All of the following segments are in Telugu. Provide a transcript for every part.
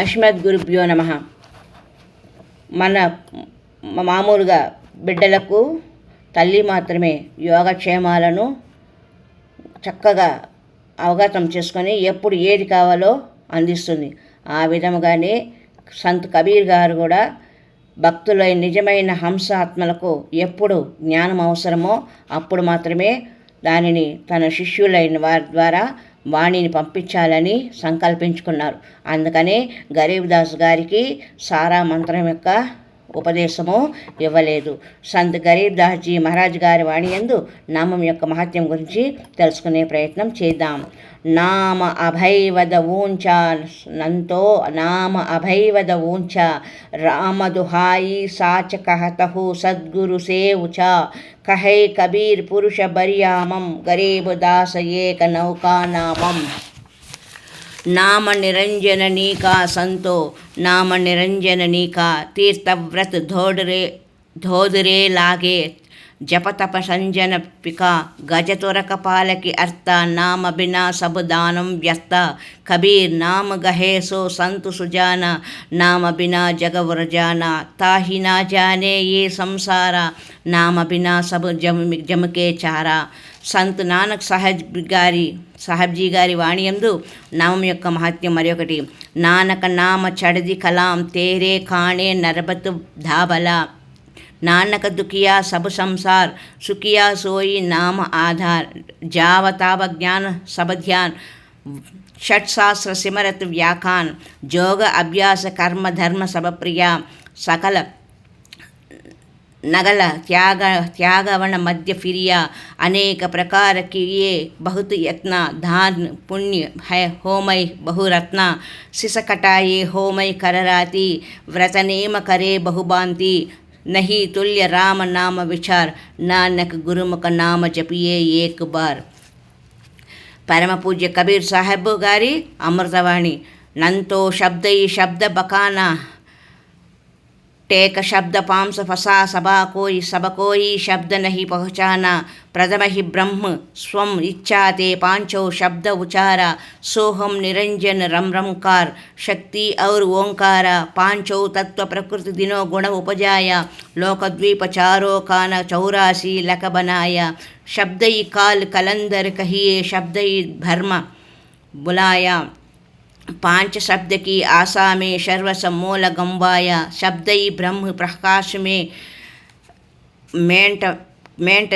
అస్మద్ గురుభ్యో నమ. మన మామూలుగా బిడ్డలకు తల్లి మాత్రమే యోగక్షేమాలను చక్కగా అవగతం చేసుకొని ఎప్పుడు ఏది కావాలో అందిస్తుంది. ఆ విధముగానే సంత్ కబీర్ గారు కూడా భక్తుల నిజమైన హంస ఆత్మలకు ఎప్పుడు జ్ఞానం అవసరమో అప్పుడు మాత్రమే దానిని తన శిష్యులైన వారి ద్వారా వాణిని పంపించాలని సంకల్పించుకున్నారు. అందుకనే గరీబ్ దాస్ గారికి సారా మంత్రం యొక్క ఉపదేశము ఇవ్వలేదు. సంత్ గరీబ్ దాస్జీ మహారాజ్ గారి వాణి ఎందు నామం యొక్క మహత్యం గురించి తెలుసుకునే ప్రయత్నం చేద్దాం. నామ అభైవద ఊంచ నంతో నామ అభైవద ఊంచ రామదుహాయి సాచకహతహు సాచ కహతహు సద్గురు సేవుచ కహై కబీర్ పురుష బరియామం గరీబ్ దాస ఏక నౌకా నామం నామ నిరంజన నీకా సంతో నామ నిరంజన నీకా తీర్థవ్రత ధోడరే ధోదరే లాగే జపతప సంజన పిక గజతురక పాలకి అర్థ నామ బినా సబ్ దానం వ్యస్త. కబీర్ నామ గహే సో సంతు సుజాన నామ బినా జగవరజాన తాహి నా జానే ఏ సంసార నామ బినా సబ్ జమ జమకే చారా. సంత్ నానక్ సహజ్ గారి సాహబ్జీ గారి వాణియందు నామం యొక్క మహత్యం మరొకటి. నానక నామ చడది కలాం తేరే కాణే నరబత్ ధాబల. नानक दुखिया सब संसार सुखिया सोई नाम आधार जावताव ज्ञान सब ध्यान षट्शास्त्र सिमरत व्याखान, जोग अभ्यास कर्म धर्म सब प्रिया सकल नगल त्याग त्यागवन मध्य फिरिया, अनेक प्रकार किए बहुत यत्न, धान, पुण्य, है होमय बहुरत्न शिशकटाए होमय करराती व्रत नेम करे बहुभा નહીં તુલ્ય રામ નામ વિચાર નાનક ગુરુમુખ નામ જપીએ એક બાર పరమ పూజ్య కబీర్ సాహెబ్ గారి అమృతవాణి నంతో శబ్దై శబ్ద బకానా टेक शब्द पांस फसा सबा कोई सब कोई शब्द नहीं पहचाना प्रथम ही ब्रह्म स्व इच्छा ते पांचो शब्द उचारा। सोहम निरंजन रम रमकार शक्ति और ओंकार। पांचो तत्व प्रकृति दिनो गुण उपजाया लोकद्वीप चारो कान चौरासी लक बनाया शब्द ही काल कलंदर कहिए शब्द ही भर्म बुलाया। पाँच शब्द की आशा में सर्वस मूल गंवाया शब्द ही ब्रह्म प्रकाश में मेंट मेंट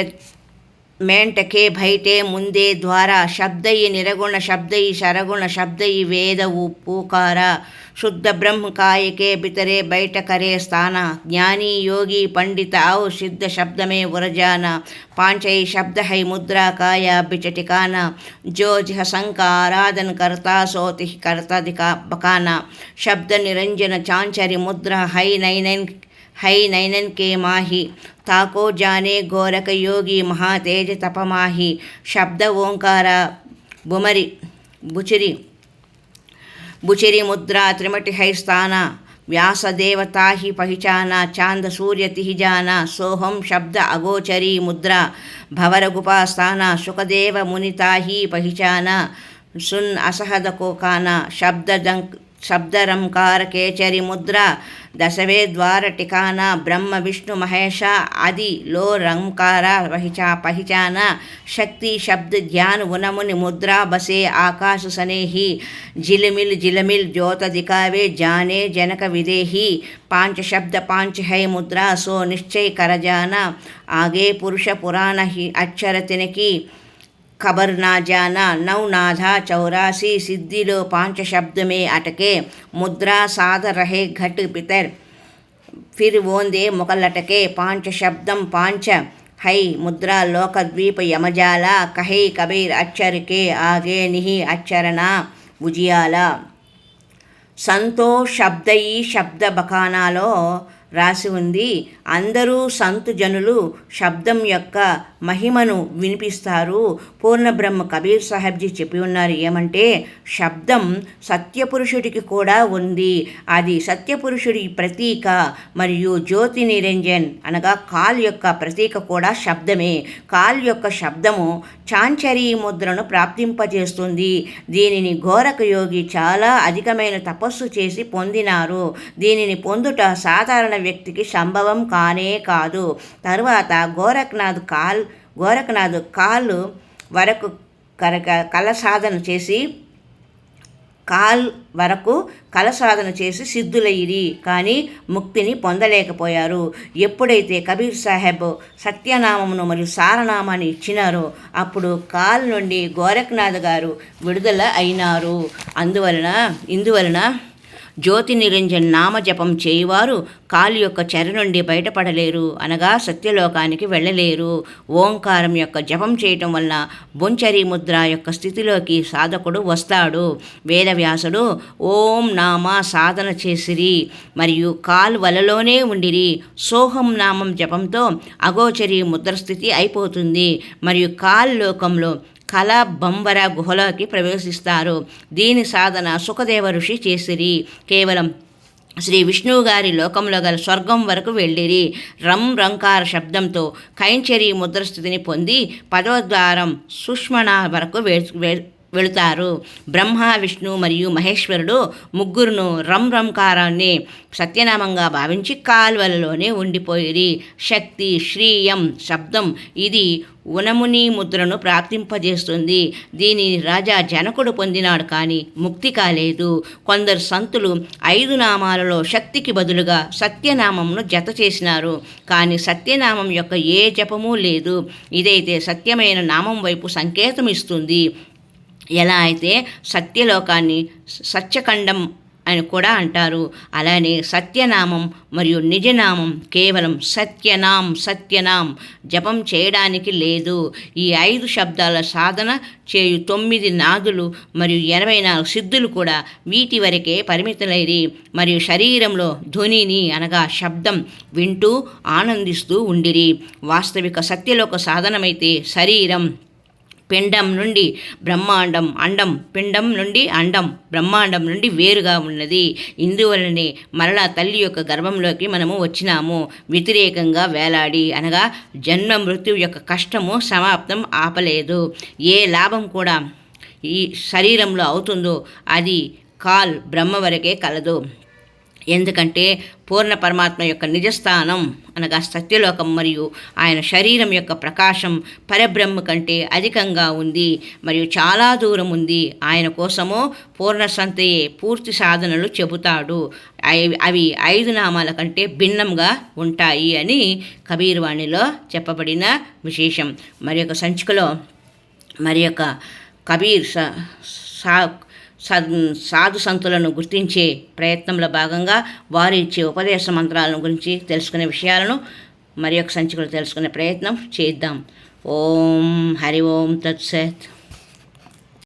मेंट के भैटे मुंदे द्वारा शब्द ही निर्गुण शब्द ही शरगुण शब्द ही वेद पूकारा शुद्ध ब्रह्म काय के बितरे बैठ करे स्थाना ज्ञानी योगी पंडित आओ सिद्ध शब्द में उरजाना पांच ही शब्द है मुद्रा काया बिच टिकाना जो जह शंका आराधन करता सोति करता दिखा ताको जाने ಗೋರಕ योगी महातेज ತಪಮಾಹಿ शब्द ओंकार ಬುಮರಿ ಬುಚಿರಿ मुद्रा ಮುದ್ರಾ ತ್ರಿಮಟಿ ಹೈಸ್ಥಾನ व्यास देवता ही पहिचाना, चाँद सूर्य तिहि जाना सोहम शब्द अगोचरी मुद्रा भवरगुपास्थाना सुखदेव मुनिता ही पहिचाना, सुन असहद कोकाना, शब्द శబ్దరం కారకేచరి ముద్ర దశవే ద్వార టికాన బ్రహ్మ విష్ణు మహేష ఆది లో రంకార వహిచా పహిచాన శక్తి శబ్ద ధ్యాన్ ఉనముని ముద్ర బసే ఆకాశ సనేహి జిలిమిల్ జిలమిల్ జ్యోత దికావే జానే జనక విదేహి పాంచ శబ్ద పాంచ హై ముద్ర సో నిశ్చయ కరజాన ఆగే పురుష పురాణ అక్షర తినకి खबर ना जाना नौ नाधा चौरासी सिद्धिलो पांच शब्द में अटके मुद्रा साध रहे घट पितर फिर वोंदे मुकलटके पांच शब्दम पांच है मुद्रा लोकद्वीप यमजाला कहे कबीर अक्षर के आगे निहि अक्षरना ఉజియాల సంతో శబ్దయి శబ్ద బకానాలో రాసి ఉంది. అందరూ సంతు జనులు శబ్దం యొక్క మహిమను వినిపిస్తారు. పూర్ణబ్రహ్మ కబీర్ సాహెబ్జీ చెప్పి ఉన్నారు ఏమంటే శబ్దం సత్యపురుషుడికి కూడా ఉంది. అది సత్యపురుషుడి ప్రతీక మరియు జ్యోతి నిరంజన్ అనగా కాల్ యొక్క ప్రతీక కూడా శబ్దమే. కాల్ యొక్క శబ్దము చాంచరీ ముద్రను ప్రాప్తింపజేస్తుంది. దీనిని ఘోరక యోగి చాలా అధికమైన తపస్సు చేసి పొందినారు. దీనిని పొందుట సాధారణ వ్యక్తికి సంభవం కానే కాదు. తరువాత గోరఖ్నాథ్ కాల్ గోరఖనాథ్ కాళ్ళు వరకు కరక కళ సాధన చేసి కాల్ వరకు కల సాధన చేసి సిద్ధులయ్యి కానీ ముక్తిని పొందలేకపోయారు. ఎప్పుడైతే కబీర్ సాహెబ్ సత్యనామమును మరియు సారనామాన్ని ఇచ్చినారో అప్పుడు కాల్ నుండి గోరఖ్నాథ్ గారు విడుదల అయినారు. అందువలన ఇందువలన జ్యోతి నిరంజన్ నామజపం చేయువారు కాలు యొక్క చెర నుండి బయటపడలేరు. అనగా సత్యలోకానికి వెళ్ళలేరు. ఓంకారం యొక్క జపం చేయటం వలన బొంచరి ముద్ర యొక్క స్థితిలోకి సాధకుడు వస్తాడు. వేదవ్యాసుడు ఓం నామ సాధన చేసిరి మరియు కాల్ వలలోనే ఉండిరి. సోహం నామం జపంతో అగోచరి ముద్ర స్థితి అయిపోతుంది. మరియు కాల్ లోకంలో కళ బంబర గుహలోకి ప్రవేశిస్తారు. దీని సాధన సుఖదేవ ఋషి చేసిరి. కేవలం శ్రీ విష్ణువు గారి లోకంలో గల స్వర్గం వరకు వెళ్ళిరి. రం రంకార శబ్దంతో కైంచరి ముద్రస్థితిని పొంది పదవద్వారం సుష్మణ వరకు వే వెళుతారు. బ్రహ్మ విష్ణు మరియు మహేశ్వరుడు ముగ్గురును రం రంకారాన్ని సత్యనామంగా భావించి కాల్వలలోనే ఉండిపోయిరి. శక్తి శ్రీయం శబ్దం ఇది ఉనముని ముద్రను ప్రాప్తింపజేస్తుంది. దీని రాజా జనకుడు పొందినాడు కానీ ముక్తి కాలేదు. కొందరు సంతులు ఐదు నామాలలో శక్తికి బదులుగా సత్యనామంను జత చేసినారు. కానీ సత్యనామం యొక్క ఏ జపము లేదు. ఇదైతే సత్యమైన నామం వైపు సంకేతం ఇస్తుంది ఎలా అయితే సత్యలోకాన్ని సత్యఖండం అని కూడా అంటారు. అలానే సత్యనామం మరియు నిజనామం కేవలం సత్యనాం సత్యనాం జపం చేయడానికి లేదు. ఈ ఐదు శబ్దాల సాధన చేయు తొమ్మిది నాదులు మరియు ఎనభై నాలుగు సిద్ధులు కూడా వీటి వరకే పరిమితులైరి. మరియు శరీరంలో ధ్వనిని అనగా శబ్దం వింటూ ఆనందిస్తూ ఉండిరి. వాస్తవిక సత్యలోక సాధనమైతే శరీరం పిండం నుండి బ్రహ్మాండం అండం పిండం నుండి అండం బ్రహ్మాండం నుండి వేరుగా ఉన్నది. ఇందువలనే మరలా తల్లి యొక్క గర్భంలోకి మనము వచ్చినాము. వ్యతిరేకంగా వేలాడి అనగా జన్మ మృత్యు యొక్క కష్టము సమాప్తం ఆపలేదు. ఏ లాభం కూడా ఈ శరీరంలో అవుతుందో అది కాల్ బ్రహ్మ వరకే కలదు. ఎందుకంటే పూర్ణ పరమాత్మ యొక్క నిజస్థానం అనగా సత్యలోకం మరియు ఆయన శరీరం యొక్క ప్రకాశం పరబ్రహ్మ కంటే అధికంగా ఉంది మరియు చాలా దూరం ఉంది. ఆయన కోసమో పూర్ణ సంతయే పూర్తి సాధనలు చెబుతాడు. అవి ఐదు నామాల కంటే భిన్నంగా ఉంటాయి అని కబీర్వాణిలో చెప్పబడిన విశేషం. మరి యొక్క సంచికలో మరి యొక్క కబీర్ సా సాధు సంతులను గుర్తించే ప్రయత్నంలో భాగంగా వారు ఇచ్చే ఉపదేశ మంత్రాలను గురించి తెలుసుకునే విషయాలను మరి ఒక సంచికలు తెలుసుకునే ప్రయత్నం చేద్దాం. ఓం హరి ఓం తత్సత్.